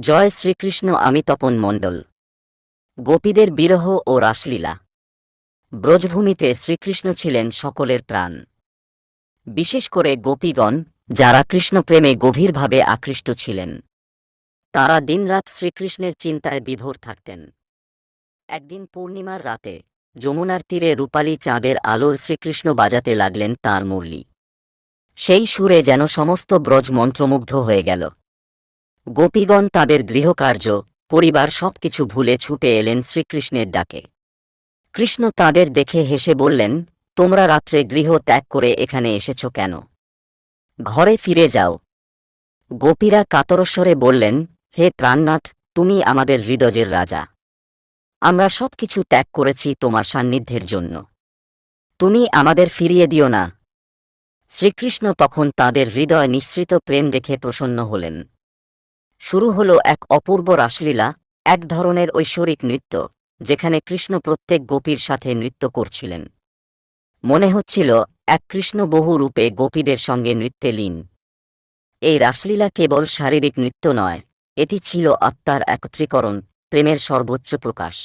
জয় শ্রীকৃষ্ণ আমি তপন মণ্ডল। গোপীদের বিরহ ও রাসলীলা। ব্রজভূমিতে শ্রীকৃষ্ণ ছিলেন সকলের প্রাণ। বিশেষ করে গোপীগণ, যারা কৃষ্ণপ্রেমে গভীরভাবে আকৃষ্ট ছিলেন। তারা দিনরাত শ্রীকৃষ্ণের চিন্তায় বিভোর থাকতেন। একদিন পূর্ণিমার রাতে যমুনার তীরে রূপালী চাঁদের আলোর শ্রীকৃষ্ণ বাজাতে লাগলেন তাঁর মুরলি। সেই সুরে যেন সমস্ত ব্রজ মন্ত্রমুগ্ধ হয়ে গেল। গোপীগণ তাদের গৃহকার্য, পরিবার সবকিছু ভুলে ছুটে এলেন শ্রীকৃষ্ণের ডাকে। কৃষ্ণ তাদের দেখে হেসে বললেন, তোমরা রাত্রে গৃহ ত্যাগ করে এখানে এসেছ কেন? ঘরে ফিরে যাও। গোপীরা কাতরস্বরে বললেন, হে প্রাণনাথ তুমি আমাদের হৃদয়ের রাজা। আমরা সবকিছু ত্যাগ করেছি তোমার সান্নিধ্যের জন্য। তুমি আমাদের ফিরিয়ে দিও না। শ্রীকৃষ্ণ তখন তাদের হৃদয় নিঃসৃত প্রেম দেখে প্রসন্ন হলেন। শুরু হল এক অপূর্ব রাসলীলা, এক ধরনের ঐশ্বরিক নৃত্য, যেখানে কৃষ্ণ প্রত্যেক গোপীর সাথে নৃত্য করছিলেন। মনে হচ্ছিল, এক কৃষ্ণ বহু রূপে গোপীদের সঙ্গে নৃত্যে লীন। এই রাসলীলা কেবল শারীরিক নৃত্য নয়, এটি ছিল আত্মার একত্রীকরণ, প্রেমের সর্বোচ্চ প্রকাশ।